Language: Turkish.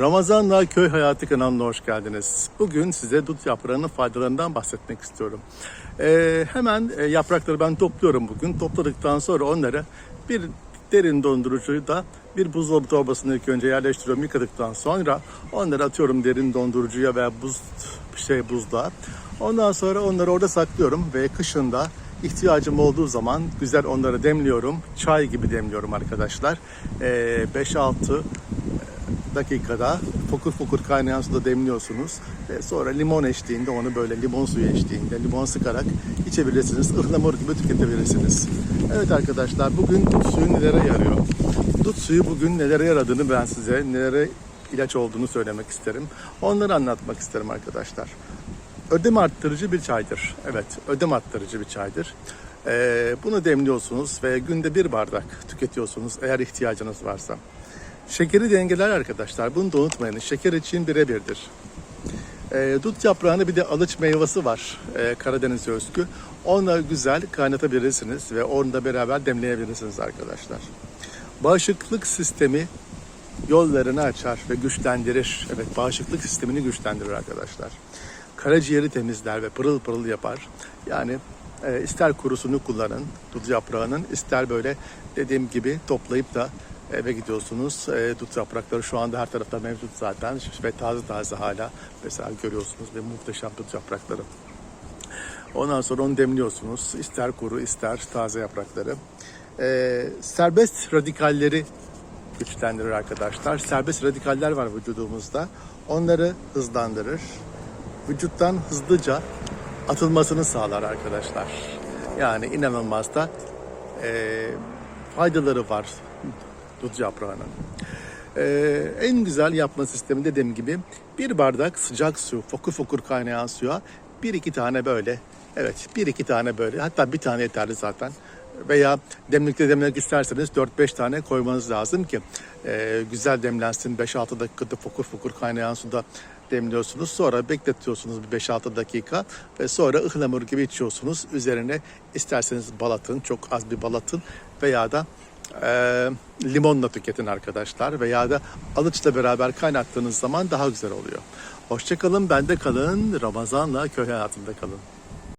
Ramazan'la Köy Hayatı kanalına hoş geldiniz. Bugün size dut yaprağının faydalarından bahsetmek istiyorum. Ee, hemen e, yaprakları ben topluyorum bugün. Topladıktan sonra onları bir derin dondurucuyu da bir buzdolabı torbasına ilk önce yerleştiriyorum. Yıkadıktan sonra onları atıyorum derin dondurucuya veya buz şey buzluğa. Ondan sonra onları orada saklıyorum ve kışında ihtiyacım olduğu zaman güzel onları demliyorum. Çay gibi demliyorum arkadaşlar. Ee, 5-6 dakikada fokur fokur kaynayan suda demliyorsunuz. Ve sonra limon eşliğinde onu böyle limon suyu eşliğinde limon sıkarak içebilirsiniz. Ihlamur gibi tüketebilirsiniz. Evet arkadaşlar bugün dut suyu nelere yarıyor? Dut suyu bugün nelere yaradığını ben size nelere ilaç olduğunu söylemek isterim. Onları anlatmak isterim arkadaşlar. Ödem arttırıcı bir çaydır. Evet, ödem arttırıcı bir çaydır. Ee, bunu demliyorsunuz ve günde bir bardak tüketiyorsunuz eğer ihtiyacınız varsa. Şekeri dengeler arkadaşlar. Bunu da unutmayın. Şeker için birebirdir. E, dut yaprağını bir de alıç meyvesi var. E, Karadeniz özgü. Onunla güzel kaynatabilirsiniz ve onu da beraber demleyebilirsiniz arkadaşlar. Bağışıklık sistemi yollarını açar ve güçlendirir. Evet bağışıklık sistemini güçlendirir arkadaşlar. Karaciğeri temizler ve pırıl pırıl yapar. Yani e, ister kurusunu kullanın dut yaprağının ister böyle dediğim gibi toplayıp da eve gidiyorsunuz. E, dut yaprakları şu anda her tarafta mevcut zaten ve taze taze hala mesela görüyorsunuz ve muhteşem dut yaprakları. Ondan sonra onu demliyorsunuz. İster kuru ister taze yaprakları. E, serbest radikalleri güçlendirir arkadaşlar. Serbest radikaller var vücudumuzda. Onları hızlandırır. Vücuttan hızlıca atılmasını sağlar arkadaşlar. Yani inanılmaz da e, faydaları var dut yaprağının. Ee, en güzel yapma sistemi dediğim gibi bir bardak sıcak su, fokur fokur kaynayan suya bir iki tane böyle, evet bir iki tane böyle, hatta bir tane yeterli zaten. Veya demlikte demlemek isterseniz 4-5 tane koymanız lazım ki e, güzel demlensin. 5-6 dakikada fokur fokur kaynayan suda demliyorsunuz. Sonra bekletiyorsunuz bir 5-6 dakika ve sonra ıhlamur gibi içiyorsunuz. Üzerine isterseniz balatın, çok az bir balatın veya da e, limonla tüketin arkadaşlar veya da alıçla beraber kaynattığınız zaman daha güzel oluyor. Hoşçakalın, bende kalın, Ramazan'la köy hayatında kalın.